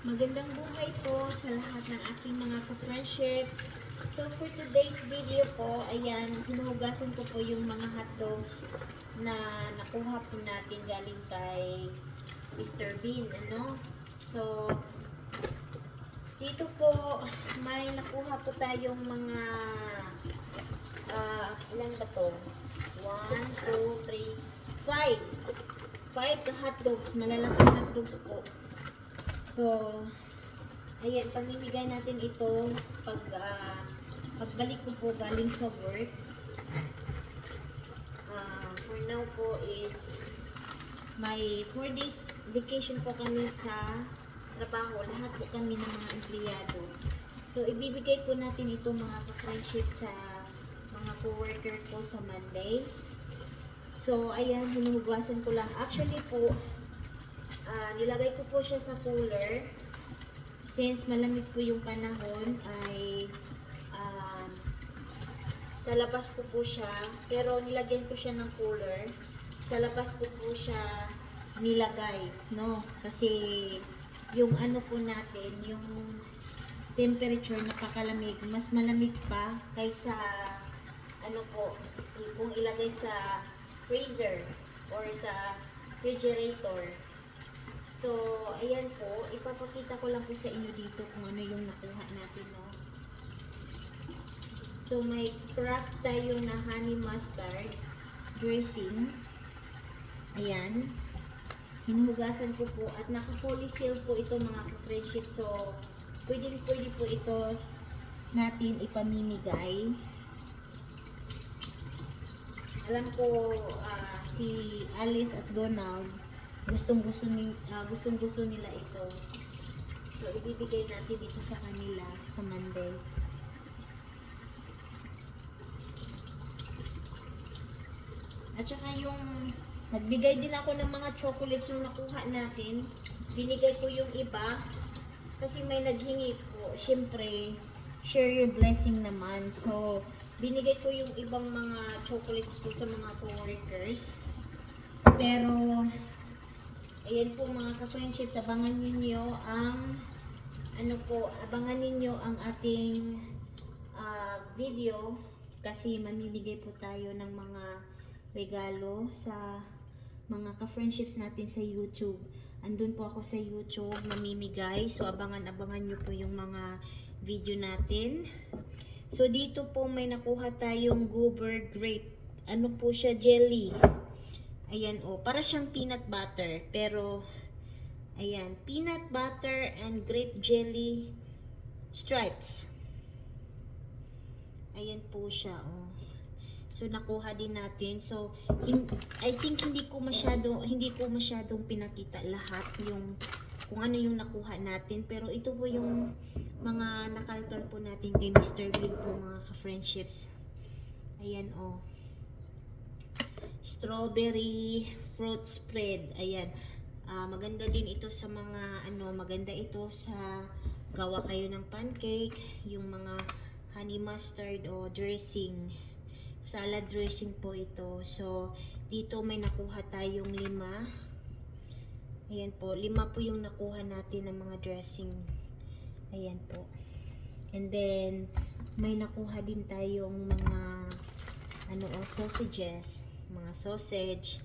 Magandang buhay po sa lahat ng aking mga ka-friendships. So for today's video po, ayan, hinuhugasan ko po yung mga hotdogs na nakuha po natin galing kay Mr. Bean, ano? So, dito po, may nakuha po tayong mga, ah, ilan ba to? 1, 2, 3, 5. 5 hotdogs, malalaking hotdogs po. So, ayan, pamimigay natin ito pag ah, pagbalik ko po galing sa work. Ah, for now po is may 4 days vacation po kami sa trabaho. Lahat po kami ng mga empleyado. So, ibibigay po natin ito mga ka-friendship sa mga co-worker ko sa Monday. So, ayan, hinuhugasan ko lang. Actually po, Ah, nilagay ko po siya sa cooler. Since malamig po yung panahon, ay ah, sa labas ko po siya. Pero nilagyan ko siya ng cooler. Sa labas ko po siya nilagay, no? Kasi yung ano po natin, yung temperature napakalamig. Mas malamig pa kaysa ano po, kung ilagay sa freezer or sa refrigerator. So, ayan po, ipapakita ko lang po sa inyo dito kung ano yung nakuha natin, no? So, may craft tayo na honey mustard dressing. Ayan. Hinuhugasan ko po at naka-fully seal po ito mga ka-friendship. So, pwede pwede po ito natin ipamimigay. Alam ko ah, si Alice at Donald gustong gusto ni gustong gusto nila ito. So ibibigay natin dito sa kanila sa Monday. At saka yung nagbigay din ako ng mga chocolates yung nakuha natin. Binigay ko yung iba kasi may naghingi po. Siyempre, share your blessing naman. So, binigay ko yung ibang mga chocolates po sa mga coworkers. Pero, Ayan po mga ka-friendships, abangan ninyo ang ano po, abangan ninyo ang ating ah, video kasi mamimigay po tayo ng mga regalo sa mga ka-friendships natin sa YouTube. Andun po ako sa YouTube mamimigay. So abangan-abangan nyo po yung mga video natin. So dito po may nakuha tayong goober grape. Ano po siya? Jelly. Ayan o, para siyang peanut butter. Pero, ayan, peanut butter and grape jelly stripes. Ayan po siya o. So, nakuha din natin. So, in, I think hindi ko masyado, hindi ko masyadong pinakita lahat yung kung ano yung nakuha natin. Pero ito po yung mga nakalkal po natin kay Mr. Big po mga ka-friendships. Ayan o strawberry fruit spread. Ayan. Ah, maganda din ito sa mga ano, maganda ito sa gawa kayo ng pancake, yung mga honey mustard o dressing. Salad dressing po ito. So, dito may nakuha tayong lima. Ayan po, lima po yung nakuha natin ng mga dressing. Ayan po. And then, may nakuha din tayong mga ano sausages mga sausage.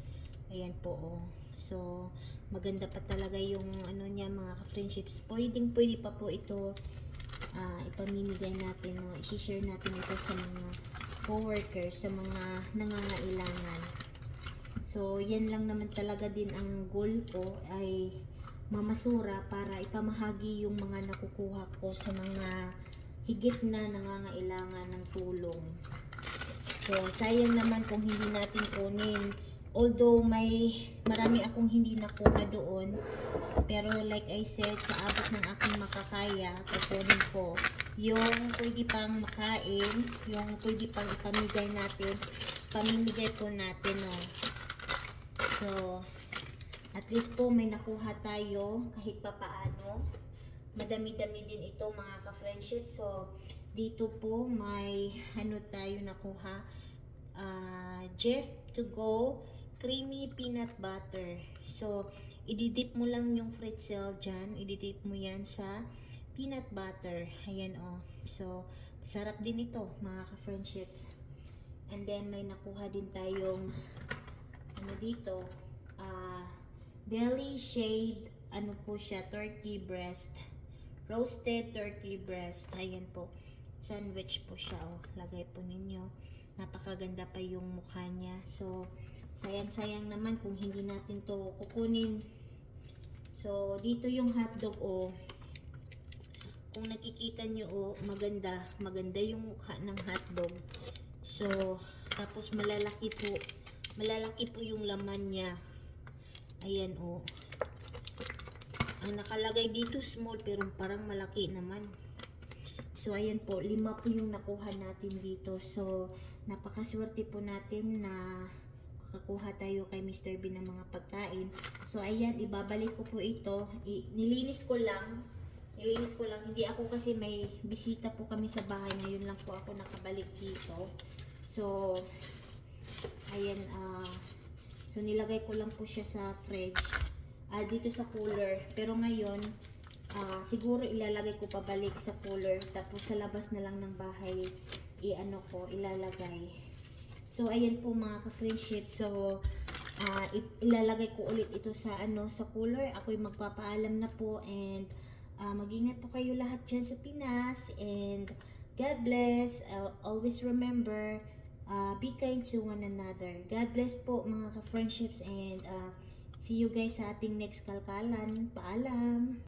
Ayan po, oh. So, maganda pa talaga yung ano niya, mga ka-friendships. Pwedeng pwede pa po ito ah, ipamimigay natin, no? i-share natin ito sa mga co-workers, sa mga nangangailangan. So, yan lang naman talaga din ang goal ko ay mamasura para ipamahagi yung mga nakukuha ko sa mga higit na nangangailangan ng tulong. So, sayang naman kung hindi natin kunin. Although may marami akong hindi nakuha doon. Pero like I said, sa abot ng aking makakaya, kukunin ko yung pwede pang makain, yung pwede pang ipamigay natin, pamimigay po natin, no. So, at least po may nakuha tayo kahit pa paano. Madami-dami din ito mga ka-friendship. So, dito po may ano tayo nakuha. Ah, Jeff to go creamy peanut butter. So, ididip mo lang yung pretzel dyan. Ididip mo yan sa peanut butter. Ayan oh. So, sarap din ito mga ka-friendships. And then, may nakuha din tayong ano dito, ah, deli shade, ano po siya, turkey breast. Roasted turkey breast. Ayan po. Sandwich po siya. Oh. Lagay po ninyo. Napakaganda pa yung mukha niya. So, sayang-sayang naman kung hindi natin to kukunin. So, dito yung hotdog oh. Kung nakikita nyo oh, maganda. Maganda yung mukha ng hotdog. So, tapos malalaki po. Malalaki po yung laman niya. Ayan oh. Ang nakalagay dito small pero parang malaki naman. So ayan po, lima po yung nakuha natin dito. So napakaswerte po natin na kakakuha tayo kay Mr. Bean ng mga pagkain. So ayan, ibabalik ko po ito. I- nilinis ko lang. Nilinis ko lang. Hindi ako kasi may bisita po kami sa bahay. Ngayon lang po ako nakabalik dito. So, ayan, ah, so nilagay ko lang po siya sa fridge ah, dito sa cooler. Pero ngayon, ah, siguro ilalagay ko pabalik sa cooler. Tapos sa labas na lang ng bahay, i-ano ko, ilalagay. So, ayan po mga ka-friendship. So, i- ilalagay ko ulit ito sa ano sa cooler. Ako'y magpapaalam na po and ah, mag-ingat po kayo lahat dyan sa Pinas and God bless. Uh, always remember, uh, be kind to one another. God bless po mga ka-friendships and uh, see you guys sa ating next kalkalan. Paalam!